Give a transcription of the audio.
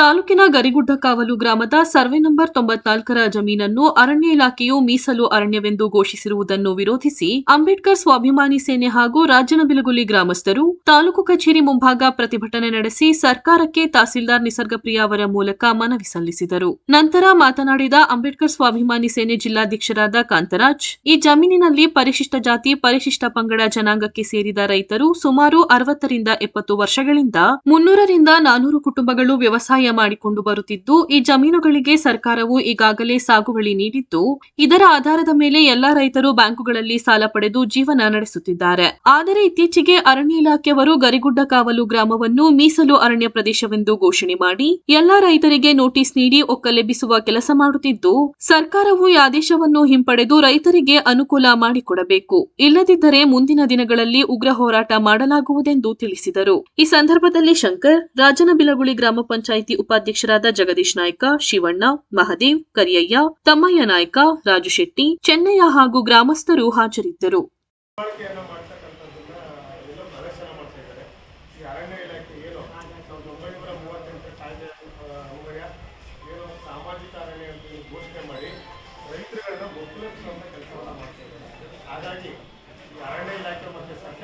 ತಾಲೂಕಿನ ಗರಿಗುಡ್ಡ ಕಾವಲು ಗ್ರಾಮದ ಸರ್ವೆ ನಂಬರ್ ತೊಂಬತ್ನಾಲ್ಕರ ಜಮೀನನ್ನು ಅರಣ್ಯ ಇಲಾಖೆಯು ಮೀಸಲು ಅರಣ್ಯವೆಂದು ಘೋಷಿಸಿರುವುದನ್ನು ವಿರೋಧಿಸಿ ಅಂಬೇಡ್ಕರ್ ಸ್ವಾಭಿಮಾನಿ ಸೇನೆ ಹಾಗೂ ರಾಜನಬಿಲಗುಲಿ ಗ್ರಾಮಸ್ಥರು ತಾಲೂಕು ಕಚೇರಿ ಮುಂಭಾಗ ಪ್ರತಿಭಟನೆ ನಡೆಸಿ ಸರ್ಕಾರಕ್ಕೆ ತಹಸೀಲ್ದಾರ್ ನಿಸರ್ಗಪ್ರಿಯ ಅವರ ಮೂಲಕ ಮನವಿ ಸಲ್ಲಿಸಿದರು. ನಂತರ ಮಾತನಾಡಿದ ಅಂಬೇಡ್ಕರ್ ಸ್ವಾಭಿಮಾನಿ ಸೇನೆ ಜಿಲ್ಲಾಧ್ಯಕ್ಷರಾದ ಕಾಂತರಾಜ್, ಈ ಜಮೀನಿನಲ್ಲಿ ಪರಿಶಿಷ್ಟ ಜಾತಿ, ಪರಿಶಿಷ್ಟ ಪಂಗಡ ಜನಾಂಗಕ್ಕೆ ಸೇರಿದ ರೈತರು ಸುಮಾರು ಅರವತ್ತರಿಂದ ಎಪ್ಪತ್ತು ವರ್ಷಗಳಿಂದ ಮುನ್ನೂರರಿಂದ ನಾನೂರು ಕುಟುಂಬಗಳು ವ್ಯವಸಾಯ ಮಾಡಿಕೊಂಡು ಬರುತ್ತಿದ್ದು, ಈ ಜಮೀನುಗಳಿಗೆ ಸರ್ಕಾರವು ಈಗಾಗಲೇ ಸಾಗುವಳಿ ನೀಡಿದ್ದು, ಇದರ ಆಧಾರದ ಮೇಲೆ ಎಲ್ಲಾ ರೈತರು ಬ್ಯಾಂಕುಗಳಲ್ಲಿ ಸಾಲ ಪಡೆದು ಜೀವನ ನಡೆಸುತ್ತಿದ್ದಾರೆ. ಆದರೆ ಇತ್ತೀಚೆಗೆ ಅರಣ್ಯ ಇಲಾಖೆಯವರು ಗರಿಗುಡ್ಡ ಕಾವಲು ಗ್ರಾಮವನ್ನು ಮೀಸಲು ಅರಣ್ಯ ಪ್ರದೇಶವೆಂದು ಘೋಷಣೆ ಮಾಡಿ, ಎಲ್ಲಾ ರೈತರಿಗೆ ನೋಟಿಸ್ ನೀಡಿ ಒಕ್ಕಲೆಬ್ಬಿಸುವ ಕೆಲಸ ಮಾಡುತ್ತಿದ್ದು, ಸರ್ಕಾರವು ಈ ಆದೇಶವನ್ನು ಹಿಂಪಡೆದು ರೈತರಿಗೆ ಅನುಕೂಲ ಮಾಡಿಕೊಡಬೇಕು. ಇಲ್ಲದಿದ್ದರೆ ಮುಂದಿನ ದಿನಗಳಲ್ಲಿ ಉಗ್ರ ಹೋರಾಟ ಮಾಡಲಾಗುವುದೆಂದು ತಿಳಿಸಿದರು. ಈ ಸಂದರ್ಭದಲ್ಲಿ ಶಂಕರ್, ರಾಜನಬಿಲಗುಳಿ ಗ್ರಾಮ ಪಂಚಾಯಿತಿ ಉಪಾಧ್ಯಕ್ಷರಾದ ಜಗದೀಶ್ ನಾಯ್ಕ, ಶಿವಣ್ಣ, ಮಹದೇವ್, ಕರಿಯಯ್ಯ, ತಮ್ಮಯ್ಯ ನಾಯ್ಕ, ರಾಜು ಶೆಟ್ಟಿ, ಚೆನ್ನಯ್ಯ ಹಾಗೂ ಗ್ರಾಮಸ್ಥರು ಹಾಜರಿದ್ದರು. ಹಾಗಾಗಿ ಅರಣ್ಯ ಇಲಾಖೆ ಮತ್ತು ಸರ್ಕಾರ